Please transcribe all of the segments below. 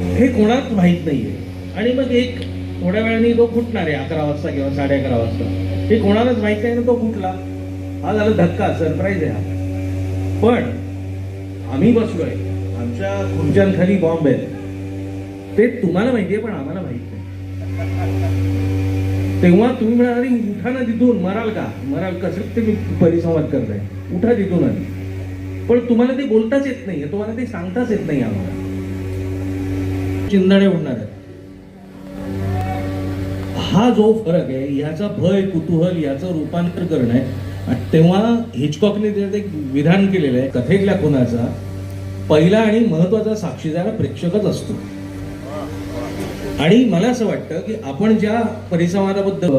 हे कोणाच माहीत नाहीये. आणि मग एक थोड्या वेळाने तो फुटणार आहे अकरा वाजता किंवा साडे अकरा वाजता. हे कोणालाच माहीत नाही ना तो फुटला. हा झाला धक्का सरप्राईज आहे हा. पण आम्ही बसलोय. आमच्या खुर्च्यांखाली बॉम्ब आहेत. ते तुम्हाला माहिती आहे पण आम्हाला माहीत नाही. तेव्हा तुम्ही म्हणाल उठा ना तिथून मराल का? मराल कसं? ते मी परिसंवाद करताय. उठा तिथून आधी. पण तुम्हाला ते बोलताच येत नाही तुम्हाला ते सांगताच येत नाही आम्हाला. चिंदडे उडणार आहेत. हा जो फरक आहे याचा भय कुतूहल याचं रूपांतर करणं आहे. तेव्हा हिचकॉकने त्याच्यात एक विधान केलेलं आहे कथेतल्या खुनाचा पहिला आणि महत्त्वाचा साक्षीदार प्रेक्षकच असतो. आणि मला असं वाटतं की आपण ज्या परिसंवादाबद्दल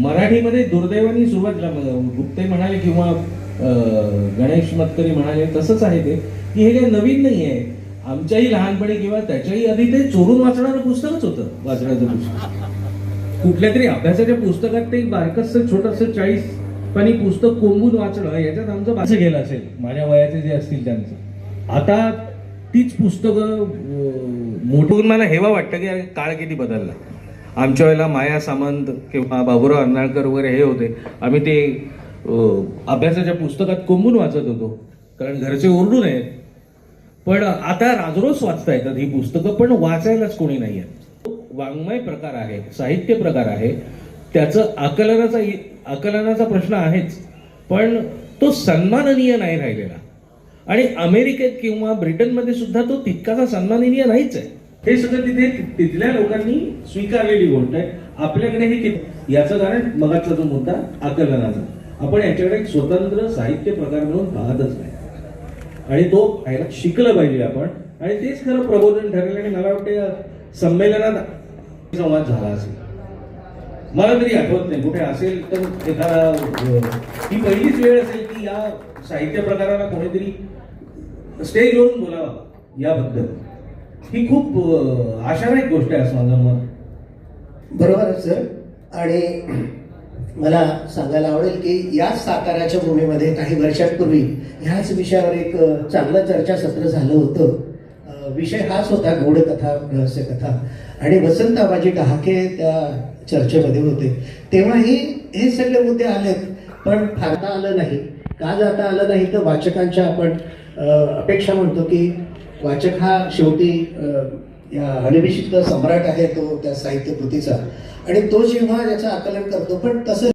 मराठीमध्ये दुर्दैवानी सुरुवातला गुप्ते म्हणाले किंवा गणेश मतकरी म्हणाले तसंच आहे ते की हे काही नवीन नाही आहे आमच्याही लहानपणी किंवा त्याच्याही आधी ते चोरून वाचणारं पुस्तकच होतं वाचण्याचं पुस्तक. कुठल्या तरी अभ्यासाच्या पुस्तकात ते बारकस छोटस चाळीस पानी पुस्तक कोंबून वाचणं याच्यात आमचं बाचं गेलं असेल माझ्या वयाचे जे असतील त्यांचं. आता तीच पुस्तकं मोठून मला हेवा वाटतं की अरे काळ किती बदलला. आमच्या वेळेला माया सामंत किंवा बाबुराव अर्नाळकर वगैरे हे होते. आम्ही ते अभ्यासाच्या पुस्तकात कोंबून वाचत होतो. कारण घरचे ओरडून आहेत पण आता राजरोज वाचता येतात ही पुस्तकं पण वाचायलाच कोणी नाही आहेत वाङ्मय प्रकार आहे साहित्य प्रकार आहे त्याचं आकलनाचा आकलनाचा प्रश्न आहेच पण तो सन्माननीय नाही राहिलेला. आणि अमेरिकेत किंवा ब्रिटनमध्ये सुद्धा तो तितकासा सन्माननीय नाहीच आहे. हे सगळं तिथे तिथल्या लोकांनी स्वीकारलेली गोष्ट आहे. आपल्याकडे हे याचं कारण मगाचा जो मुद्दा आकलनाचा. आपण याच्याकडे एक स्वतंत्र साहित्य प्रकार म्हणून पाहतच नाही. आणि तो पाहायला शिकलं पाहिजे आपण. आणि तेच खरं प्रबोधन ठरेल आणि मला वाटतं संमेलनात संवाद झाला असेल. मला तरी आठवत नाही. कुठे असेल तर एखादा ही पहिलीच वेळ असेल की या साहित्य प्रकाराला कोणीतरी स्टेजवरून बोलावा याबद्दल. ही खूप आशादायक गोष्ट आहे असं माझं मत. बरोबर आहे सर. आणि मला सांगायला आवडेल की याच साताऱ्याच्या भूमीमध्ये काही वर्षांपूर्वी ह्याच विषयावर एक चांगलं चर्चासत्र झालं होतं. विषय हाच होता गोडकथा रहस्यकथा. आणि वसंत आबाजी डहाके त्या चर्चेमध्ये होते. तेव्हाही हे सगळे मुद्दे आलेत पण फारता आलं नाही. का जाता आलं नाही? तर वाचकांच्या आपण अपेक्षा म्हणतो की वाचक हा शेवटी या अनभिषिक्त सम्राट आहे तो त्या साहित्य कृतीचा आणि तो जेव्हा याचं आकलन करतो पण तसं